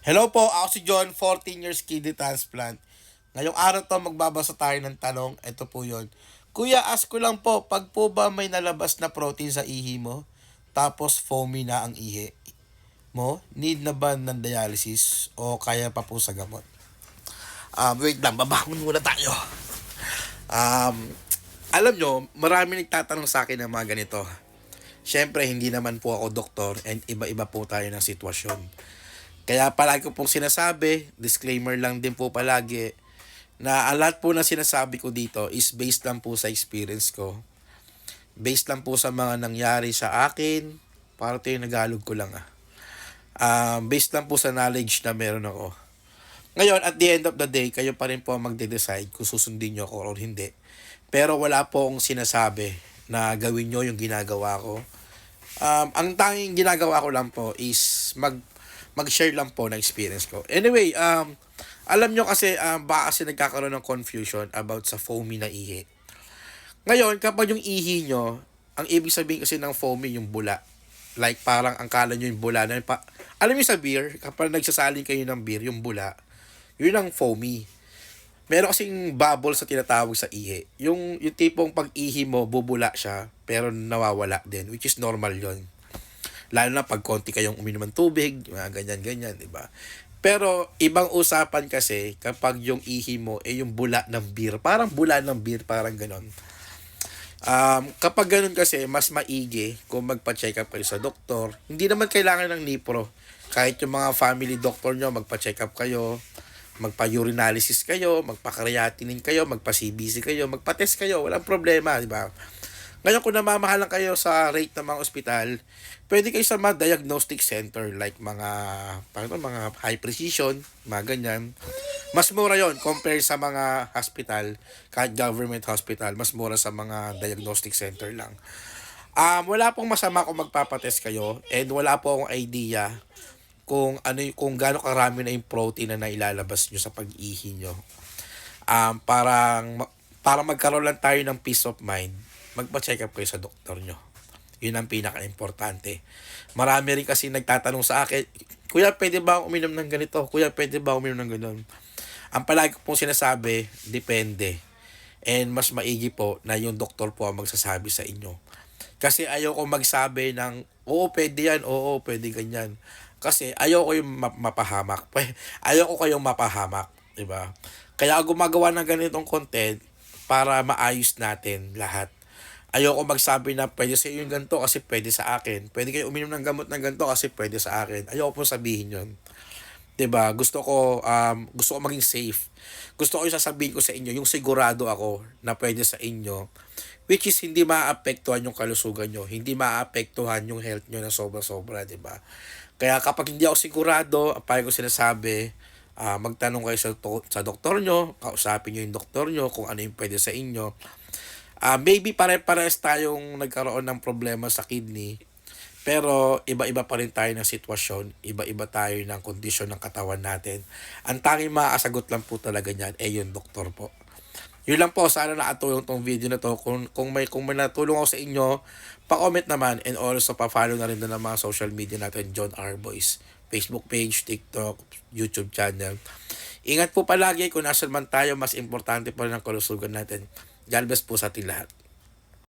Hello po, ako si John, 14 years kidney transplant. Ngayong araw to magbabasa tayo ng tanong, ito po yon. Kuya, ask ko lang po, pag po ba may nalabas na protein sa ihi mo, tapos foamy na ang ihi mo, need na ba ng dialysis o kaya pa po sa gamot? Um, wait lang, babangon muna tayo. Um, alam nyo, marami nagtatanong sa akin ng mga ganito. Siyempre, hindi naman po ako doktor and iba-iba po tayo ng sitwasyon. Kaya palagi ko pong sinasabi, disclaimer lang din po palagi, na ang lahat po na sinasabi ko dito is based lang po sa experience ko. Based lang po sa mga nangyari sa akin, para ito yung nagalog ko lang ah. Um, based lang po sa knowledge na meron ako. Ngayon, at the end of the day, kayo pa rin po ang magde-decide kung susundin nyo ako o hindi. Pero wala po akong sinasabi na gawin nyo yung ginagawa ko. Um, ang tanging ginagawa ko lang po is mag mag-share lang po ng experience ko. Anyway, um, alam nyo kasi, um, baka kasi nagkakaroon ng confusion about sa foamy na ihi. Ngayon, kapag yung ihi nyo, ang ibig sabihin kasi ng foamy yung bula. Like parang ang kala nyo yung bula na pa, alam niyo sa beer, kapag nagsasaling kayo ng beer, yung bula, yun ang foamy. Meron kasing bubble sa tinatawag sa ihi. Yung, yung tipong pag ihi mo, bubula siya, pero nawawala din, which is normal yon Lalo na pag konti kayong uminom ng tubig, mga ganyan-ganyan, di ba? Pero ibang usapan kasi kapag yung ihi mo eh yung bula ng beer. Parang bula ng beer, parang ganon. Um, kapag ganun kasi, mas maigi kung magpa-check up kayo sa doktor. Hindi naman kailangan ng nipro. Kahit yung mga family doctor nyo, magpa-check up kayo, magpa-urinalysis kayo, magpa-creatinine kayo, magpa-CBC kayo, magpa-test kayo, walang problema, di ba? Ngayon kung namamahalan kayo sa rate ng mga ospital, pwede kayo sa mga diagnostic center like mga paano mga high precision, mga ganyan. Mas mura 'yon compare sa mga hospital, kahit government hospital, mas mura sa mga diagnostic center lang. Um, wala pong masama kung magpapatest kayo and wala po akong idea kung ano kung gaano karami na yung protein na nailalabas nyo sa pag-ihi nyo. Um, parang para magkaroon lang tayo ng peace of mind, magpa-check up kayo sa doktor nyo. Yun ang pinaka-importante. Marami rin kasi nagtatanong sa akin, Kuya, pwede ba uminom ng ganito? Kuya, pwede ba uminom ng ganun? Ang palagi ko pong sinasabi, depende. And mas maigi po na yung doktor po ang magsasabi sa inyo. Kasi ayoko magsabi ng, oo, pwede yan, oo, pwede ganyan. Kasi ayoko yung ma- mapahamak. ayoko kayong mapahamak, di ba? Kaya gumagawa ng ganitong content para maayos natin lahat. Ayoko magsabi na pwede sa iyo yung ganito kasi pwede sa akin. Pwede kayo uminom ng gamot ng ganito kasi pwede sa akin. Ayoko po sabihin yon. 'Di ba? Gusto ko um gusto ko maging safe. Gusto ko yung sasabihin ko sa inyo yung sigurado ako na pwede sa inyo which is hindi maapektuhan yung kalusugan nyo, hindi maapektuhan yung health nyo na sobra-sobra, 'di ba? Kaya kapag hindi ako sigurado, paano ko sinasabi, ah magtanong kayo sa, to- sa doktor nyo, kausapin nyo yung doktor nyo kung ano yung pwede sa inyo. Ah, maybe pare-pares tayong nagkaroon ng problema sa kidney, pero iba-iba pa rin tayo ng sitwasyon, iba-iba tayo ng kondisyon ng katawan natin. Ang tanging maasagot lang po talaga niyan ay yung doktor po. Yun lang po, sana nakatulong tong video na to. Kung, kung may kung may natulong ako sa inyo, pa-comment naman and also pa-follow na rin doon ng mga social media natin, John R. Boys. Facebook page, TikTok, YouTube channel. Ingat po palagi kung nasan man tayo, mas importante pa rin ang kalusugan natin. Galvez Pusatilahat.